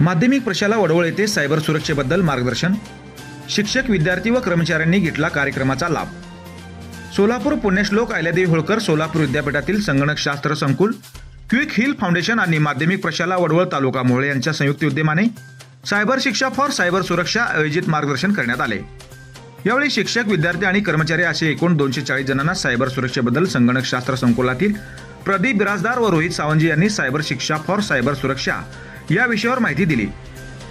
माध्यमिक प्रशाला वडवळ येथे सायबर सुरक्षेबद्दल मार्गदर्शन. शिक्षक विद्यार्थी व कर्मचाऱ्यांनी घेतला कार्यक्रमाचा लाभ. सोलापूर पुण्यश्लोक आयल्यादेवी होळकर सोलापूर विद्यापीठातील संगणकशास्त्र संकुल क्विक हिल फाउंडेशन आणि माध्यमिक प्रशाला वडवळ तालुका मोहळे यांच्या संयुक्त उद्यमाने सायबर शिक्षा फॉर सायबर सुरक्षा आयोजित मार्गदर्शन करण्यात आले. यावेळी शिक्षक विद्यार्थी आणि कर्मचारी असे एकूण दोनशे चाळीस जणांना सायबर सुरक्षेबद्दल संगणकशास्त्र संकुलातील प्रदीप बिराजदार व रोहित सावंजी यांनी सायबर शिक्षा फॉर सायबर सुरक्षा या विषयावर माहिती दिली.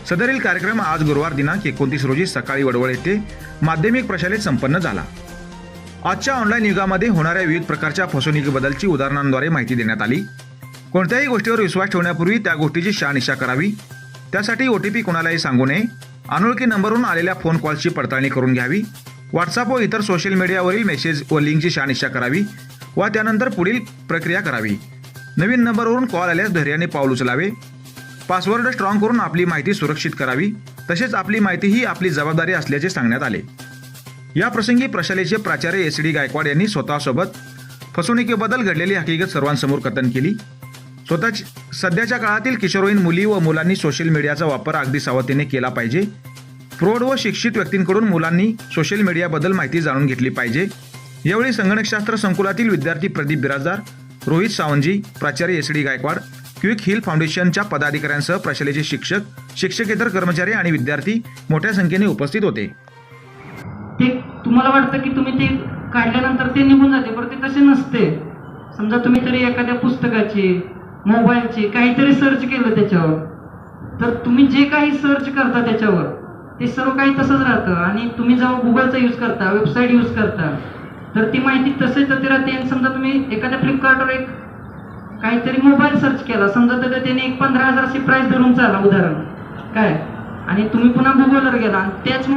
सदरील कार्यक्रम आज गुरुवार दिनांक एकोणतीस रोजी सकाळी वडवळ येथे माध्यमिक प्रशालेत संपन्न झाला. आजच्या ऑनलाईन युगामध्ये होणाऱ्या विविध प्रकारच्या फसवणुकीबद्दलची उदाहरणांद्वारे माहिती देण्यात आली. कोणत्याही गोष्टीवर विश्वास ठेवण्यापूर्वी त्या गोष्टीची शहानिशा करावी. त्यासाठी ओ टी पी कोणालाही सांगू नये. अनोळखी नंबरवरून आलेल्या फोन कॉल्सची पडताळणी करून घ्यावी. व्हॉट्सअप व इतर सोशल मीडियावरील मेसेज व लिंकची शहानिशा करावी व त्यानंतर पुढील प्रक्रिया करावी. नवीन नंबरवरून कॉल आल्यास धैर्याने पाऊल उचलावे. पासवर्ड स्ट्रॉंग करून आपली माहिती सुरक्षित करावी. तसेच आपली माहिती ही आपली जबाबदारी असल्याचे सांगण्यात आले. या प्रसंगी प्रशालेचे प्राचार्य एस डी गायकवाड यांनी स्वतःसोबत फसवणुकीबद्दल घडलेली हकीकत सर्वांसमोर कथन केली. स्वतःच सध्याच्या काळातील किशोरवयीन मुली व मुलांनी सोशल मीडियाचा वापर अगदी सावधतेने केला पाहिजे. प्रौढ व शिक्षित व्यक्तींकडून मुलांनी सोशल मीडियाबद्दल माहिती जाणून घेतली पाहिजे. यावेळी संगणकशास्त्र संकुलातील विद्यार्थी प्रदीप बिराजदार रोहित सावंजी प्राचार्य S D Gaikwad Quick Heal फाउंडेशनच्या पदाधिकाऱ्यांसह प्रशालेचे शिक्षक शिक्षकेतर कर्मचारी आणि विद्यार्थी मोठ्या संख्येने उपस्थित होते. ते तुम्हाला वाटतं की तुम्ही ते काढल्यानंतर ते निघून जाते पण ते तसे नसते. समजा तुम्ही तरी एखाद्या पुस्तकाची मोबाईलचे काहीतरी सर्च केलं त्याच्यावर. तर तुम्ही जे काही सर्च करता त्याच्यावर ते सर्व काही तसंच राहतं. आणि तुम्ही जेव्हा गुगलचा यूज करता वेबसाईट यूज करता तर ती माहिती तसेच ते राहते. आणि समजा तुम्ही एखाद्या फ्लिपकार्टवर एक काहीतरी मोबाईल सर्च केला समजा तर त्याने एक पंधरा हजारची प्राइस धरून चाला उदाहरण. काय? आणि तुम्ही पुन्हा गुगलवर गेला आणि त्याच